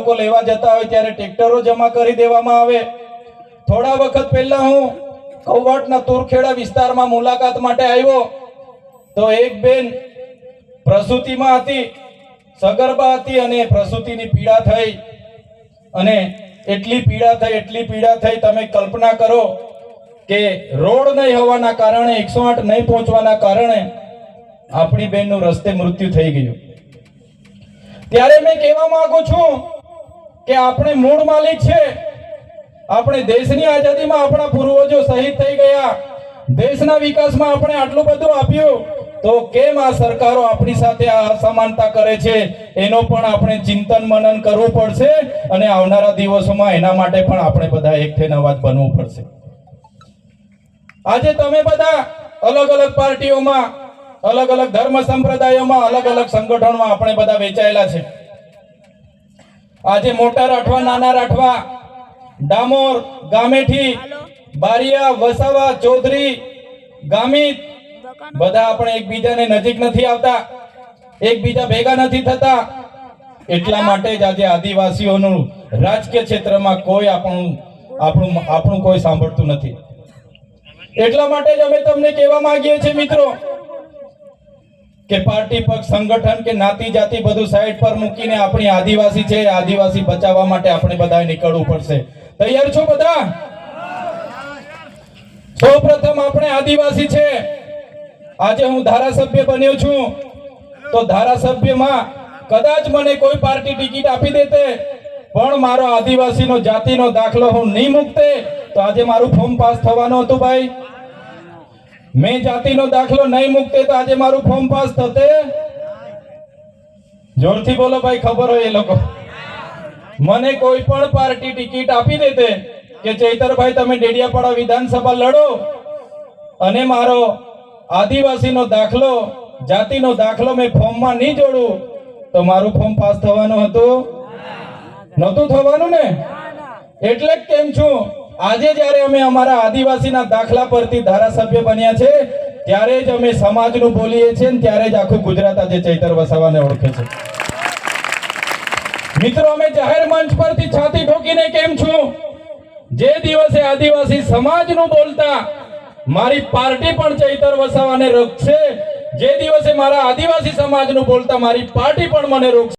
લોકો લેવા જતા હોય ત્યારે ટ્રેક્ટરો જમા કરી દેવામાં આવે. થોડા વખત પહેલા હું કૌવટના તુરખેડા વિસ્તારમાં મુલાકાત માટે આવ્યો. તો એક બેન પ્રસૂતિમાં હતી, સગર્ભા હતી અને પ્રસૂતિની પીડા થઈ. અને એટલી પીડા થઈ, એટલી પીડા થઈ, તમે કલ્પના કરો કે રોડ નહીં હોવાના કારણે, એકસો આઠ નહીં પહોંચવાના કારણે આપણી બેનનું રસ્તે મૃત્યુ થઈ ગયું. ત્યારે મેં કહેવા માંગુ છું કે આપણે મૂળ માલિક છે. આપણે દેશની આઝાદીમાં આપણા પૂર્વજો શહીદ થઈ ગયા. દેશના વિકાસમાં આપણે આટલું બધું આપ્યું. તો કેમ આ સરકારો આપણી સાથે આ અસમાનતા કરે છે? એનો પણ આપણે ચિંતન મનન કરવું પડશે અને આવનારા દિવસોમાં એના માટે પણ આપણે બધા એક થઈને અવાજ બનવું પડશે. આજે તમે બધા અલગ અલગ પાર્ટીઓમાં, અલગ અલગ ધર્મ સંપ્રદાયોમાં, અલગ અલગ સંગઠનોમાં આપણે બધા વેચાયેલા છે. આજે મોટા રાઠવા નાના રાઠવા ડામોર ગામેઠી બારિયા વસાવા ચૌધરી ગામિત બધા આપણે એકબીજાને નજીક નથી આવતા એકબીજા ભેગા નથી થતા. એટલા માટે જ આજે આદિવાસીઓનું રાજકીય ક્ષેત્રમાં કોઈ આપણું આપણું આપણું કોઈ સાંભળતું નથી. એટલા માટે જ અમે તમને કહેવા માંગીએ છીએ મિત્રો કે પાર્ટી પક્ષ, સંગઠન કે નાતી જાતિ બધું સાઈડ પર મૂકીને આપણી આદિવાસી છે આદિવાસી બચાવવા માટે આપણે બધાએ નીકળવું પડશે. તૈયાર છો બધા? સૌપ્રથમ આપણે આદિવાસી છે. આજે હું ધારાસભ્ય બન્યો છું. તો ધારાસભ્યમાં કદાચ મને કોઈ પાર્ટી ટિકિટ આપી દેતે, પણ મારો આદિવાસીનો જાતિનો દાખલો હું નહીં મૂકતે, તો આજે મારું ફોર્મ પાસ થવાનું હતું ભાઈ. મેં જાતિનો દાખલો નહીં મૂકતે તો આજે મારું ફોર્મ પાસ થતે. જોરથી બોલો ભાઈ ખબર હોય એ લોકો. મને કોઈ પણ પાર્ટી ટિકિટ આપી દેતે કે ચૈતરભાઈ તમે ડેડિયાપાડા વિધાનસભા લડો અને મારો આદિવાસીનો દાખલો જાતિનો દાખલો મેં ફોર્મમાં નહીં જોડું તો મારું ફોર્મ પાસ થવાનું હતું. નહોતું થવાનું ને. એટલે જ કેમ છું? આજે જ્યારે અમે અમારા આદિવાસીના દાખલા પરથી ધારાસભ્ય બન્યા છે, ત્યારે જ અમે સમાજનું બોલીએ છીએ ત્યારે જ આખું ગુજરાત આજે ચૈતર વસાવાને ઓળખે છે. મિત્રો, અમે જાહેર મંચ પરથી છાતી ઠોકીને કેમ છું? જે દિવસે આદિવાસી સમાજનું બોલતા, મારી પાર્ટી પણ ચૈતર વસાવાને રોકશે. જે દિવસે મારા આદિવાસી સમાજનું બોલતા, મારી પાર્ટી પણ મને રોકશે.